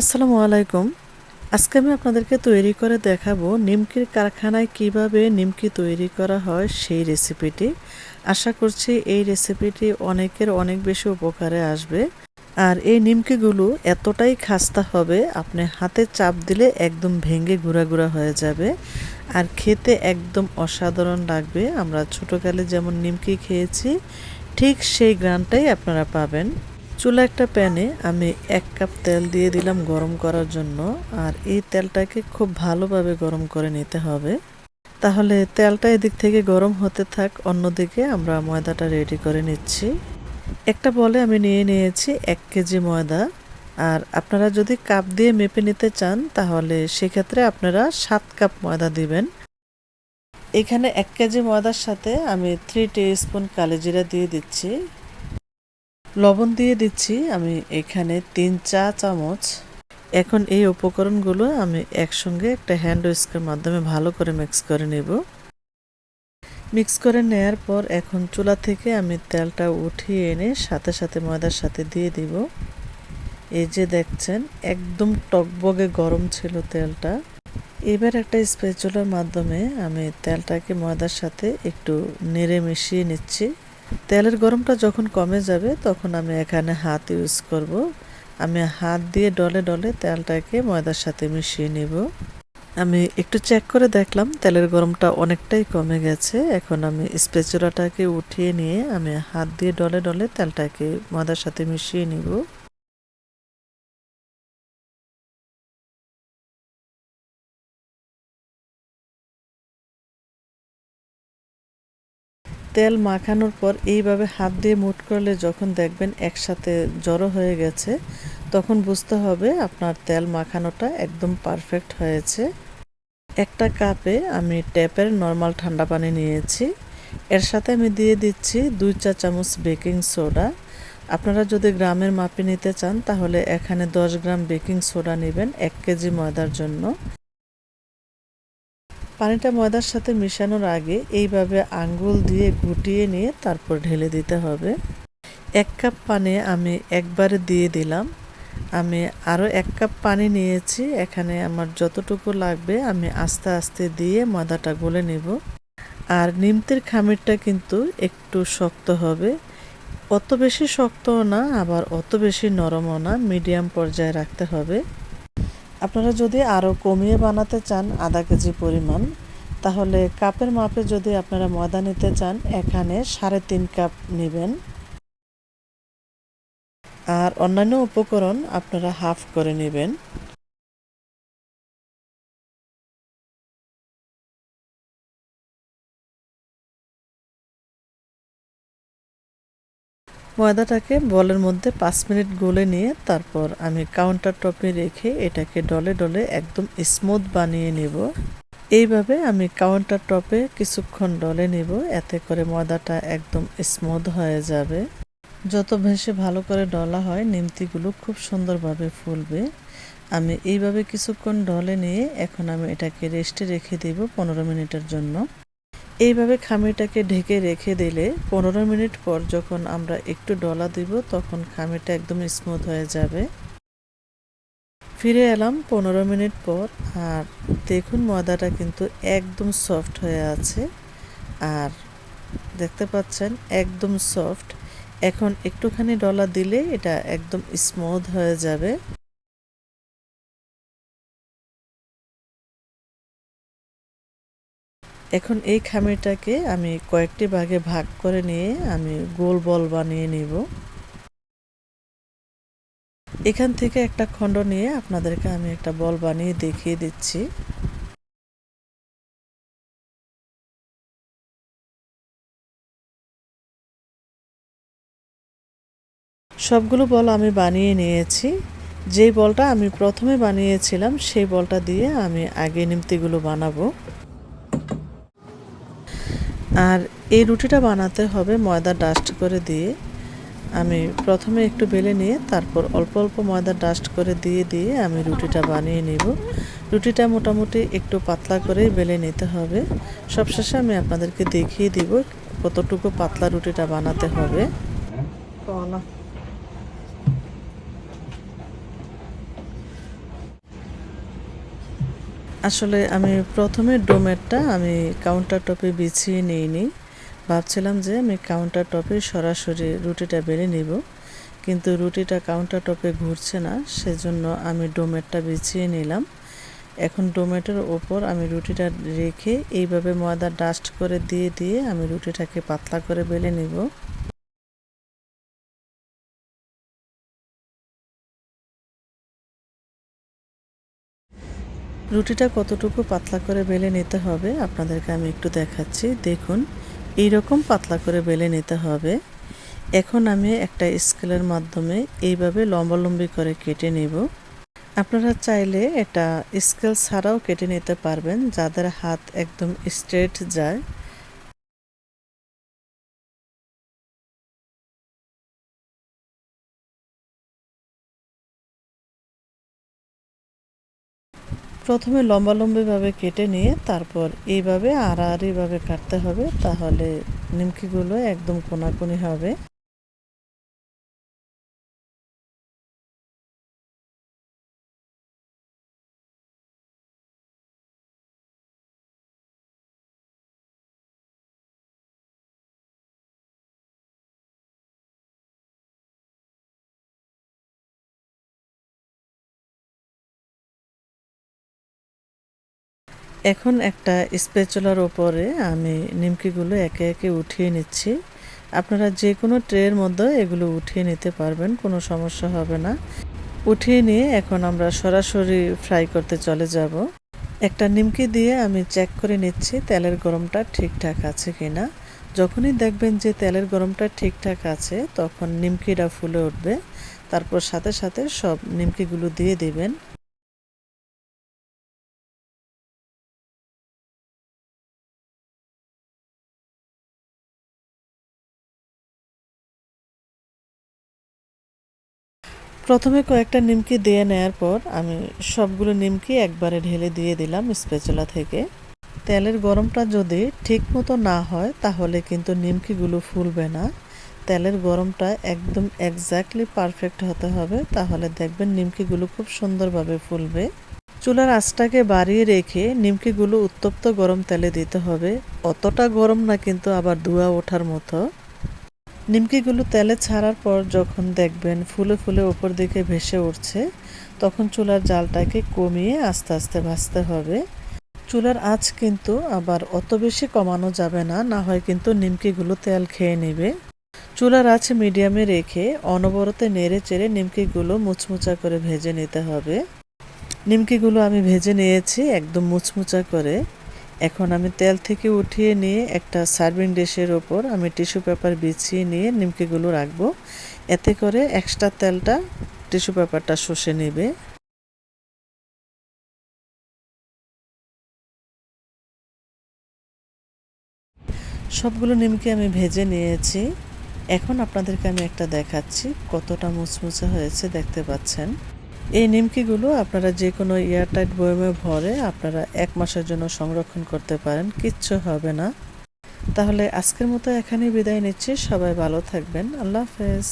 আসসালামু আলাইকুম। আজকে আমি আপনাদেরকে তৈরি করে দেখাবো নিমকির কারখানায় কীভাবে নিমকি তৈরি করা হয় সেই রেসিপিটি। আশা করছি এই রেসিপিটি অনেকের অনেক বেশি উপকারে আসবে। আর এই নিমকিগুলো এতটাই খাস্তা হবে, আপনি হাতে চাপ দিলে একদম ভেঙে গুঁড়া গুঁড়া হয়ে যাবে। আর খেতে একদম অসাধারণ লাগবে। আমরা ছোটোকালে যেমন নিমকি খেয়েছি, ঠিক সেই গ্রানটাই আপনারা পাবেন। চুলা একটা প্যানে আমি এক কাপ তেল দিয়ে দিলাম গরম করার জন্য, আর এই তেলটাকে খুব ভালোভাবে গরম করে নিতে হবে। তাহলে তেলটা এদিক থেকে গরম হতে থাক, অন্যদিকে আমরা ময়দাটা রেডি করে নিচ্ছি। একটা বলে আমি নিয়ে নিয়েছি এক কেজি ময়দা, আর আপনারা যদি কাপ দিয়ে মেপে নিতে চান, তাহলে সেক্ষেত্রে আপনারা সাত কাপ ময়দা দিবেন। এখানে এক কেজি ময়দার সাথে আমি থ্রি স্পুন কালিজিরা দিয়ে দিচ্ছি। লবণ দিয়ে দিচ্ছি, আমি এখানে তিন চা চামচ। এখন এই উপকরণগুলো আমি একসঙ্গে একটা হ্যান্ড উইস্কের মাধ্যমে ভালো করে মিক্স করে নেব। মিক্স করে নেয়ার পর এখন চুলা থেকে আমি তেলটা উঠিয়ে এনে সাথে সাথে ময়দার সাথে দিয়ে দিব। এই যে দেখছেন, একদম টকবগে গরম ছিল তেলটা। এবার একটা স্পেচুলার মাধ্যমে আমি তেলটাকে ময়দার সাথে একটু নেড়ে মিশিয়ে নিচ্ছি। তেলের গরমটা যখন কমে যাবে, তখন আমি এখানে হাত ইউজ করব। আমি হাত দিয়ে ডলে ডলে তেলটাকে ময়দার সাথে মিশিয়ে নেব। আমি একটু চেক করে দেখলাম, তেলের গরমটা অনেকটাই কমে গেছে। এখন আমি স্পেচুলাটাকে উঠিয়ে নিয়ে আমি হাত দিয়ে ডলে ডলে তেলটাকে ময়দার সাথে মিশিয়ে নিব। তেল মাখানোর পর এইভাবে হাত দিয়ে মুট করলে যখন দেখবেন একসাথে জড়ো হয়ে গেছে, তখন বুঝতে হবে আপনার তেল মাখানোটা একদম পারফেক্ট হয়েছে। একটা কাপে আমি ট্যাপের নর্মাল ঠান্ডা পানি নিয়েছি। এর সাথে আমি দিয়ে দিচ্ছি দুই চা চামচ বেকিং সোডা। আপনারা যদি গ্রামের মাপে নিতে চান, তাহলে এখানে দশ গ্রাম বেকিং সোডা নেবেন এক কেজি ময়দার জন্য। পানিটা ময়দার সাথে মিশানোর আগে এইভাবে আঙ্গুল দিয়ে গুটিয়ে নিয়ে তারপর ঢেলে দিতে হবে। এক কাপ পানি আমি একবারে দিয়ে দিলাম। আমি আরও এক কাপ পানি নিয়েছি। এখানে আমার যতটুকু লাগবে আমি আস্তে আস্তে দিয়ে ময়দাটা গলে নেব। আর নিমতির খামিরটা কিন্তু একটু শক্ত হবে। অত বেশি শক্তও না, আবার অত বেশি নরমও না। মিডিয়াম পর্যায়ে রাখতে হবে। আপনারা যদি আরও কমিয়ে বানাতে চান আধা কেজি পরিমাণ, তাহলে কাপের মাপে যদি আপনারা ময়দা নিতে চান, এখানে সাড়ে তিন কাপ নেবেন। আর অন্যান্য উপকরণ আপনারা হাফ করে নেবেন। ময়দাটাকে বলের মধ্যে পাঁচ মিনিট গলে নিয়ে তারপর আমি কাউন্টার টপে রেখে এটাকে ডলে ডলে একদম স্মুথ বানিয়ে নেব। এইভাবে আমি কাউন্টার টপে কিছুক্ষণ ডলে নেব, এতে করে ময়দাটা একদম স্মুথ হয়ে যাবে। যত বেশি ভালো করে ডলা হয়, নিমতিগুলো খুব সুন্দরভাবে ফুলবে। আমি এইভাবে কিছুক্ষণ ডলে নিয়ে এখন আমি এটাকে রেস্টে রেখে দেব পনেরো মিনিটের জন্য। এইভাবে খামিটাকে ঢেকে রেখে দিলে পনেরো মিনিট পর যখন আমরা একটু ডলা দিব, তখন খামিটা একদম স্মুথ হয়ে যাবে। ফিরে এলাম পনেরো মিনিট পর, আর দেখুন ময়দাটা কিন্তু একদম সফট হয়ে আছে। আর দেখতে পাচ্ছেন, একদম সফট এখন একটুখানি ডলা দিলে এটা একদম স্মুথ হয়ে যাবে। এখন এই খামিরটাকে আমি কয়েকটি ভাগে ভাগ করে নিয়ে আমি গোল বল বানিয়ে নিব। এখান থেকে একটা খণ্ড নিয়ে আপনাদেরকে আমি একটা বল বানিয়ে দেখিয়ে দিচ্ছি। সবগুলো বল আমি বানিয়ে নিয়েছি। যেই বলটা আমি প্রথমে বানিয়েছিলাম, সেই বলটা দিয়ে আমি আগে নিমতিগুলো বানাবো। আর এই রুটিটা বানাতে হবে ময়দা ডাস্ট করে দিয়ে। আমি প্রথমে একটু বেলে নিয়ে তারপর অল্প অল্প ময়দা ডাস্ট করে দিয়ে দিয়ে আমি রুটিটা বানিয়ে নেব। রুটিটা মোটামুটি একটু পাতলা করেই বেলে নিতে হবে। সবশেষে আমি আপনাদেরকে দেখিয়ে দিব কতটুকু পাতলা রুটিটা বানাতে হবে। আসলে আমি প্রথমে ডোমেটটা আমি কাউন্টার টপে বিছিয়ে নিইনি ভাবছিলাম যে আমি কাউন্টার টপে সরাসরি রুটিটা বেড়ে নিব। কিন্তু রুটিটা কাউন্টার টপে ঘুরছে না, সেজন্য আমি ডোমেটটা বিছিয়ে নিলাম। এখন ডোমেটোর ওপর আমি রুটিটা রেখে এইভাবে ময়দা ডাস্ট করে দিয়ে দিয়ে আমি রুটিটাকে পাতলা করে বেলে নিব। রুটিটা কতটুকু পাতলা করে বেলে নিতে হবে আপনাদেরকে আমি একটু দেখাচ্ছি। দেখুন এই রকম পাতলা করে বেলে নিতে হবে। এখন আমি একটা স্কেলের মাধ্যমে এইভাবে লম্বালম্বি করে কেটে নেব। আপনারা চাইলে এটা স্কেল ছাড়াও কেটে নিতে পারবেন, যাদের হাত একদম স্ট্রেট যায়। প্রথমে লম্বা লম্বিভাবে কেটে নিয়ে তারপর এইভাবে আড়াআড়িভাবে কাটতে হবে, তাহলে নিমকিগুলো একদম কোনাকুনি হবে। এখন একটা স্পেচুলার ওপরে আমি নিমকিগুলো একে একে উঠিয়ে নিচ্ছি। আপনারা যে কোনো ট্রের মধ্যে এগুলো উঠিয়ে নিতে পারবেন, কোনো সমস্যা হবে না। উঠিয়ে নিয়ে এখন আমরা সরাসরি ফ্রাই করতে চলে যাব। একটা নিমকি দিয়ে আমি চেক করে নিচ্ছি তেলের গরমটা ঠিকঠাক আছে কিনা। যখনই দেখবেন যে তেলের গরমটা ঠিকঠাক আছে, তখন নিমকিটা ফুলে উঠবে। তারপর সাথে সাথে সব নিমকিগুলো দিয়ে দেবেন। প্রথমে কয়েকটা নিমকি দিয়ে নেয়ার পর আমি সবগুলো নিমকি একবারে ঢেলে দিয়ে দিলাম স্পেচলা থেকে। তেলের গরমটা যদি ঠিক মতো না হয়, তাহলে কিন্তু নিমকিগুলো ফুলবে না। তেলের গরমটা একদম একজ্যাক্টলি পারফেক্ট হতে হবে, তাহলে দেখবেন নিমকিগুলো খুব সুন্দরভাবে ফুলবে। চুলার আঁচটাকে বাড়িয়ে রেখে নিমকিগুলো উত্তপ্ত গরম তেলে দিতে হবে। অতটা গরম না, কিন্তু আবার ধোয়া ওঠার মতো। নিমকিগুলো তেলে ছাড়ার পর যখন দেখবেন ফুলে ফুলে ওপর দিকে ভেসে উঠছে, তখন চুলার জালটাকে কমিয়ে আস্তে আস্তে ভাজতে হবে। চুলার আঁচ কিন্তু আবার অত বেশি কমানো যাবে না না হয় কিন্তু নিমকিগুলো তেল খেয়ে নেবে। চুলার আঁচ মিডিয়ামে রেখে অনবরতে নেড়ে চেড়ে নিমকিগুলো মুচমুচা করে ভেজে নিতে হবে। নিমকিগুলো আমি ভেজে নিয়েছি একদম মুচমুচা করে। এখন আমি তেল থেকে উঠিয়ে নিয়ে একটা সার্ভিং ডিশের ওপর আমি টিস্যু পেপার বিছিয়ে নিয়ে নিমকিগুলো রাখব। এতে করে এক্সট্রা তেলটা টিস্যু পেপারটা শুষে নেবে। সবগুলো নিমকি আমি ভেজে নিয়েছি। এখন আপনাদেরকে আমি একটা দেখাচ্ছি কতটা মুচমুচে হয়েছে, দেখতে পাচ্ছেন। এই নিমকিগুলো আপনারা যে কোনো এয়ারটাইট বয়মে ভরে আপনারা এক মাসের জন্য সংরক্ষণ করতে পারেন, কিচ্ছু হবে না। তাহলে আজকের মতো এখানেই বিদায় নিচ্ছি, সবাই ভালো থাকবেন, আল্লাহ হাফেজ।